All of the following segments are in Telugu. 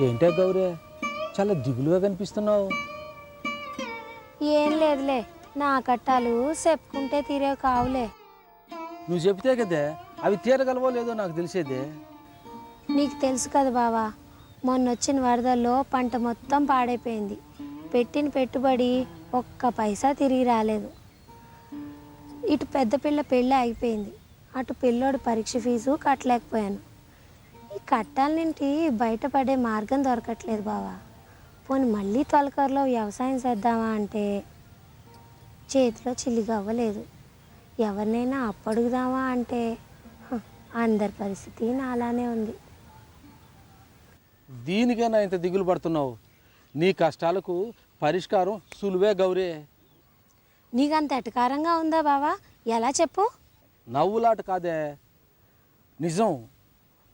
ఏంటే గౌరే? చాలా దిగులుగా కనిపిస్తున్నావు. ఏం లేదులే నా కట్టాలు చెప్పుకుంటే తీరే కావులే. నువ్వు చెప్తే కదే అవి తీరగలవో లేదో నాకు తెలిసేదే. నీకు తెలుసు కదా బావా మొన్న వచ్చిన వరదల్లో పంట మొత్తం పాడైపోయింది. పెట్టిన పెట్టుబడి ఒక్క పైసా తిరిగి రాలేదు. ఇటు పెద్ద పిల్ల పెళ్ళి అయిపోయింది అటు పిల్లోడి పరీక్ష ఫీజు కట్టలేకపోయాను. ఈ కట్టాల నుండి బయటపడే మార్గం దొరకట్లేదు బావా. పోనీ మళ్ళీ తొలకరలో వ్యవసాయం చేద్దామా అంటే చేతిలో చిల్లిగా అవ్వలేదు ఎవరినైనా అప్పడుగుదామా అంటే అందరి పరిస్థితి నాలానే ఉంది. దీనికైనా ఇంత దిగులు పడుతున్నావు? నీ కష్టాలకు పరిష్కారం సులువే గౌరే. నీకు అంత ఎటకారంగా ఉందా బావా? ఎలా చెప్పు? నవ్వులాట కాదే. నిజం.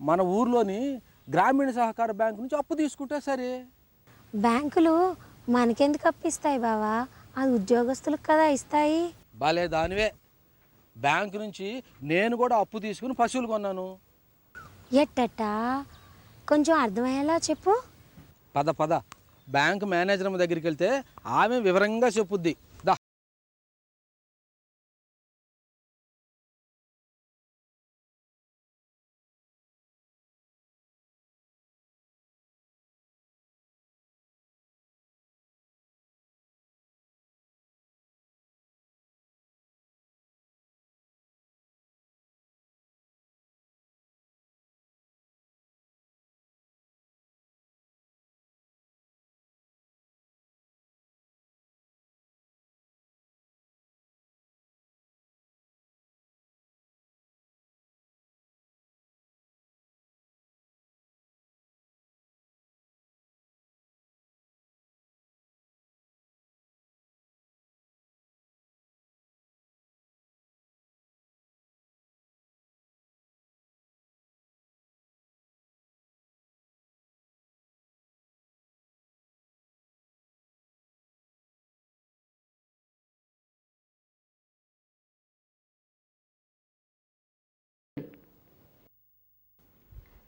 మన ఊర్లోని గ్రామీణ సహకార బ్యాంకు నుంచి అప్పు తీసుకుంటే సరే. బ్యాంకులు మనకెందుకు అప్పిస్తాయి బావా? అది ఉద్యోగస్తులకు కదా ఇస్తాయి. బాలే దానివే. బ్యాంకు నుంచి నేను కూడా అప్పు తీసుకుని పశువులు కొన్నాను. ఎట్టట్టా కొంచెం అర్థమయ్యేలా చెప్పు. పద పద. బ్యాంక్ మేనేజర్ దగ్గరికి వెళ్తే ఆమె వివరంగా చెప్పుద్ది.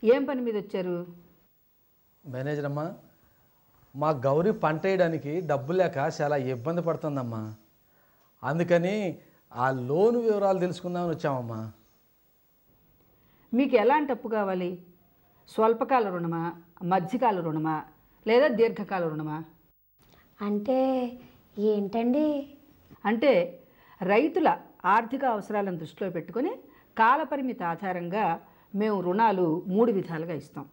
ఏం పని మీద వచ్చారు? మేనేజర్ అమ్మా మా గౌరీ పంట వేయడానికి డబ్బు లేక చాలా ఇబ్బంది పడుతుందమ్మా. అందుకని ఆ లోను వివరాలు తెలుసుకుందామని వచ్చామమ్మా. మీకు ఎలాంటి అప్పు కావాలి? స్వల్పకాల రుణమా? మధ్యకాల రుణమా? లేదా దీర్ఘకాల రుణమా? అంటే ఏంటండి? అంటే రైతుల ఆర్థిక అవసరాలను దృష్టిలో పెట్టుకొని కాలపరిమితి ఆధారంగా మేము రుణాలు మూడు విధాలుగా ఇస్తాం.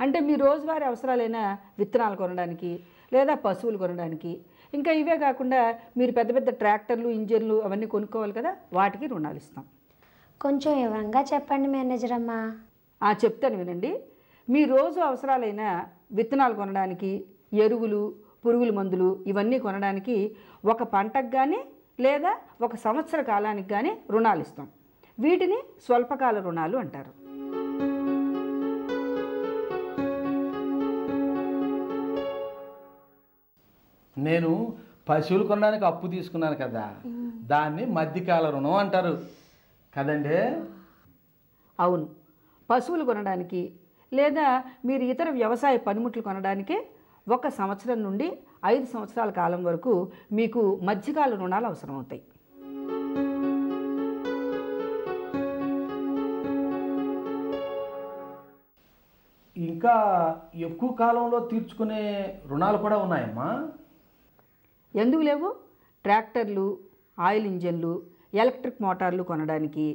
అంటే మీ రోజువారీ అవసరాలైన విత్తనాలు కొనడానికి లేదా పశువులు కొనడానికి. ఇంకా ఇవే కాకుండా మీరు పెద్ద పెద్ద ట్రాక్టర్లు ఇంజన్లు అవన్నీ కొనుక్కోవాలి కదా వాటికి రుణాలు ఇస్తాం. కొంచెం వివరంగా చెప్పండి మేనేజర్ అమ్మా. ఆ చెప్తాను వినండి. మీ రోజు అవసరాలైన విత్తనాలు కొనడానికి ఎరువులు పురుగుల మందులు ఇవన్నీ కొనడానికి ఒక పంటకు కానీ లేదా ఒక సంవత్సర కాలానికి కానీ రుణాలు ఇస్తాం. వీటిని స్వల్పకాల రుణాలు అంటారు. నేను పశువులు కొనడానికి అప్పు తీసుకున్నాను కదా. దాన్ని మధ్యకాల రుణం అంటారు. కదండి? అవును. పశువులు కొనడానికి లేదా మీరు ఇతర వ్యవసాయ పనిముట్లు కొనడానికి ఒక సంవత్సరం నుండి ఐదు సంవత్సరాల కాలం వరకు మీకు మధ్యకాల రుణాలు అవసరం అవుతాయి ఇంకా ఎక్కువ కాలంలో తీర్చుకునే రుణాలు కూడా ఉన్నాయమ్మా? ఎందుకు లేవు? ట్రాక్టర్లు ఆయిల్ ఇంజన్లు ఎలక్ట్రిక్ మోటార్లు కొనడానికి.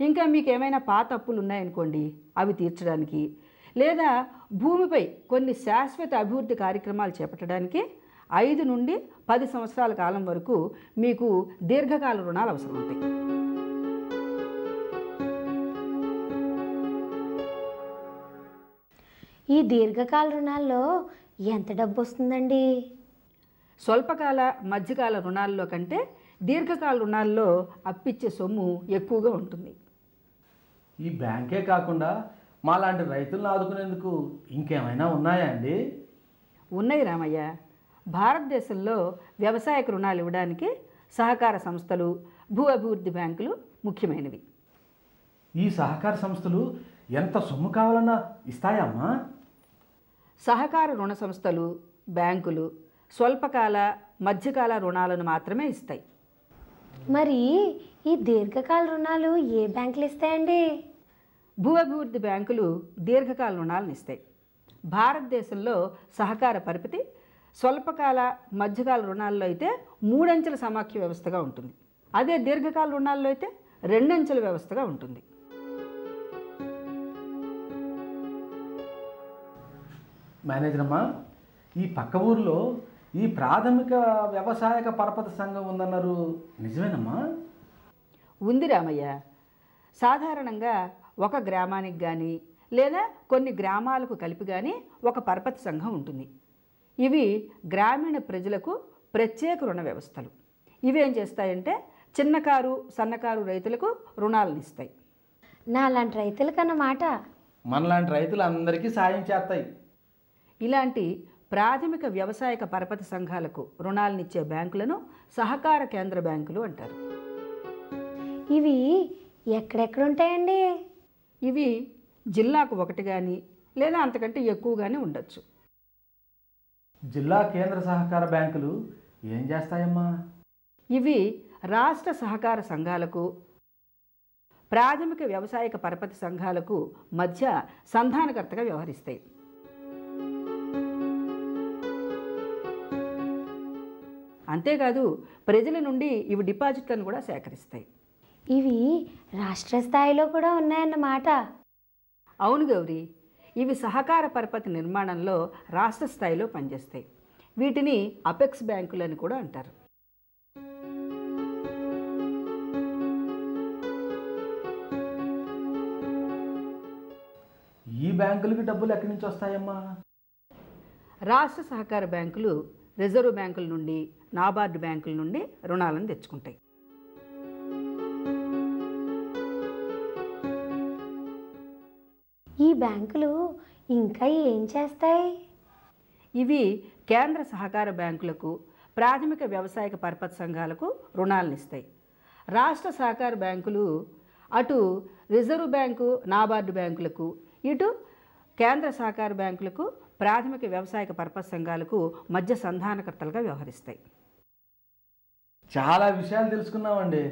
ఇంకా మీకు ఏమైనా పాత అప్పులు ఉన్నాయనుకోండి అవి తీర్చడానికి. లేదా భూమిపై కొన్ని శాశ్వత అభివృద్ధి కార్యక్రమాలు చేపట్టడానికి ఐదు నుండి పది సంవత్సరాల కాలం వరకు మీకు దీర్ఘకాల రుణాలు అవసరమవుతాయి ఈ దీర్ఘకాల రుణాల్లో ఎంత డబ్బు వస్తుందండి? స్వల్పకాల మధ్యకాల రుణాల్లో కంటే దీర్ఘకాల రుణాల్లో అప్పిచ్చే సొమ్ము ఎక్కువగా ఉంటుంది. ఈ బ్యాంకే కాకుండా మాలాంటి రైతులను ఆదుకునేందుకు ఇంకేమైనా ఉన్నాయా అండి? ఉన్నాయి రామయ్య. భారతదేశంలో వ్యవసాయక రుణాలు ఇవ్వడానికి సహకార సంస్థలు భూ అభివృద్ధి బ్యాంకులు ముఖ్యమైనవి. ఈ సహకార సంస్థలు ఎంత సొమ్ము కావాలన్నా ఇస్తాయమ్మా సహకార రుణ సంస్థలు బ్యాంకులు స్వల్పకాల మధ్యకాల రుణాలను మాత్రమే ఇస్తాయి. మరి ఈ దీర్ఘకాల రుణాలు ఏ బ్యాంకులు ఇస్తాయండి? భూ అభివృద్ధి బ్యాంకులు దీర్ఘకాల రుణాలను ఇస్తాయి. భారతదేశంలో సహకార పరిమితి స్వల్పకాల మధ్యకాల రుణాల్లో అయితే మూడంచెల సమాఖ్య వ్యవస్థగా ఉంటుంది. అదే దీర్ఘకాల రుణాల్లో అయితే రెండంచెల వ్యవస్థగా ఉంటుంది. మేనేజర్ అమ్మా ఈ పక్క ఊర్లో ఈ ప్రాథమిక వ్యవసాయక పరపతి సంఘం ఉందన్నారు. నిజమేనమ్మా? ఉంది రామయ్య. సాధారణంగా ఒక గ్రామానికి కానీ లేదా కొన్ని గ్రామాలకు కలిపి కానీ ఒక పరపతి సంఘం ఉంటుంది. ఇవి గ్రామీణ ప్రజలకు ప్రత్యేక రుణ వ్యవస్థలు. ఇవి ఏం చేస్తాయంటే చిన్నకారు సన్నకారు రైతులకు రుణాలను ఇస్తాయి. నా లాంటి రైతులకన్నమాట. మనలాంటి రైతులు అందరికీ సాయం చేస్తాయి. ఇలాంటి ప్రాథమిక వ్యవసాయక పరపతి సంఘాలకు రుణాలనిచ్చే బ్యాంకులను సహకార కేంద్ర బ్యాంకులు అంటారు. ఇవి ఎక్కడెక్కడ ఉంటాయండి ఇవి జిల్లాకు ఒకటి కానీ లేదా అంతకంటే ఎక్కువగానే ఉండొచ్చు. జిల్లా కేంద్ర సహకార బ్యాంకులు ఏం చేస్తాయమ్మా? ఇవి రాష్ట్ర సహకార సంఘాలకు ప్రాథమిక వ్యవసాయక పరపతి సంఘాలకు మధ్య సంధానకర్తగా వ్యవహరిస్తాయి. అంతేకాదు ప్రజల నుండి ఇవి డిపాజిట్లను కూడా సేకరిస్తాయి. ఇవి రాష్ట్ర స్థాయిలో కూడా ఉన్నాయన్నమాట. అవును గౌరీ ఇవి సహకార పరపతి నిర్మాణంలో రాష్ట్ర స్థాయిలో పనిచేస్తాయి. వీటిని అపెక్స్ బ్యాంకులు అని కూడా అంటారు. ఈ బ్యాంకులకి డబ్బులు ఎక్కడి నుంచి వస్తాయమ్మా? రాష్ట్ర సహకార బ్యాంకులు రిజర్వ్ బ్యాంకుల నుండి నాబార్డు బ్యాంకుల నుండి రుణాలను తెచ్చుకుంటాయి. ఈ బ్యాంకులు ఇంకా ఏం చేస్తాయి? ఇవి కేంద్ర సహకార బ్యాంకులకు ప్రాథమిక వ్యవసాయక పరపతి సంఘాలకు రుణాలను ఇస్తాయి. రాష్ట్ర సహకార బ్యాంకులు అటు రిజర్వ్ బ్యాంకు నాబార్డు బ్యాంకులకు ఇటు కేంద్ర సహకార బ్యాంకులకు ప్రాథమిక వ్యవసాయక పరపతి సంఘాలకు మధ్య సంధానకర్తలుగా వ్యవహరిస్తాయి. చాలా విషయాలు తెలుసుకున్నామండి.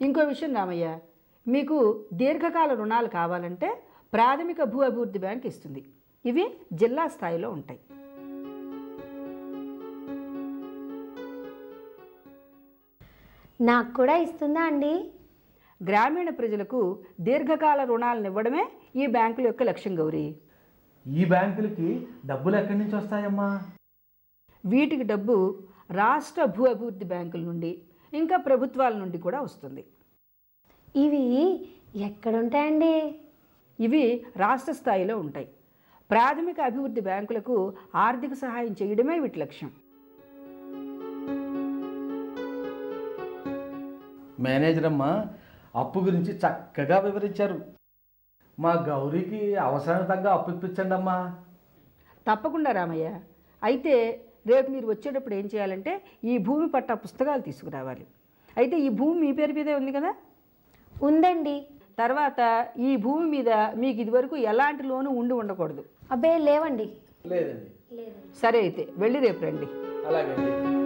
ఇంకో విషయం రామయ్య మీకు దీర్ఘకాల రుణాలు కావాలంటే ప్రాథమిక భూ అభివృద్ధి బ్యాంక్ ఇస్తుంది. ఇవి జిల్లా స్థాయిలో ఉంటాయి. నాకు కూడా ఇస్తుందా అండి? గ్రామీణ ప్రజలకు దీర్ఘకాల రుణాలను ఇవ్వడమే ఈ బ్యాంకుల యొక్క లక్ష్యం గౌరీ. ఈ బ్యాంకులకి డబ్బులు ఎక్కడి నుంచి వస్తాయమ్మా? వీటికి డబ్బు రాష్ట్ర భూ అభివృద్ధి బ్యాంకుల నుండి ఇంకా ప్రభుత్వాల నుండి కూడా వస్తుంది. ఇవి ఎక్కడుంటాయండి? ఇవి రాష్ట్ర స్థాయిలో ఉంటాయి. ప్రాథమిక అభివృద్ధి బ్యాంకులకు ఆర్థిక సహాయం చేయడమే వీటి లక్ష్యం. మేనేజర్ అమ్మ అప్పు గురించి చక్కగా వివరించారు. మా గౌరీకి అవసరానికి తగ్గ అప్పు ఇప్పించండి అమ్మా. తప్పకుండా రామయ్య. అయితే రేపు మీరు వచ్చేటప్పుడు ఏం చేయాలంటే ఈ భూమి పట్టా పుస్తకాలు తీసుకురావాలి. అయితే ఈ భూమి మీ పేరు మీదే ఉంది కదా? ఉందండి. తర్వాత ఈ భూమి మీద మీకు ఇదివరకు ఎలాంటి లోను ఉండి ఉండకూడదు. అబ్బే లేవండి. లేదండి. సరే అయితే వెళ్ళి రేపు రండి. అలాగే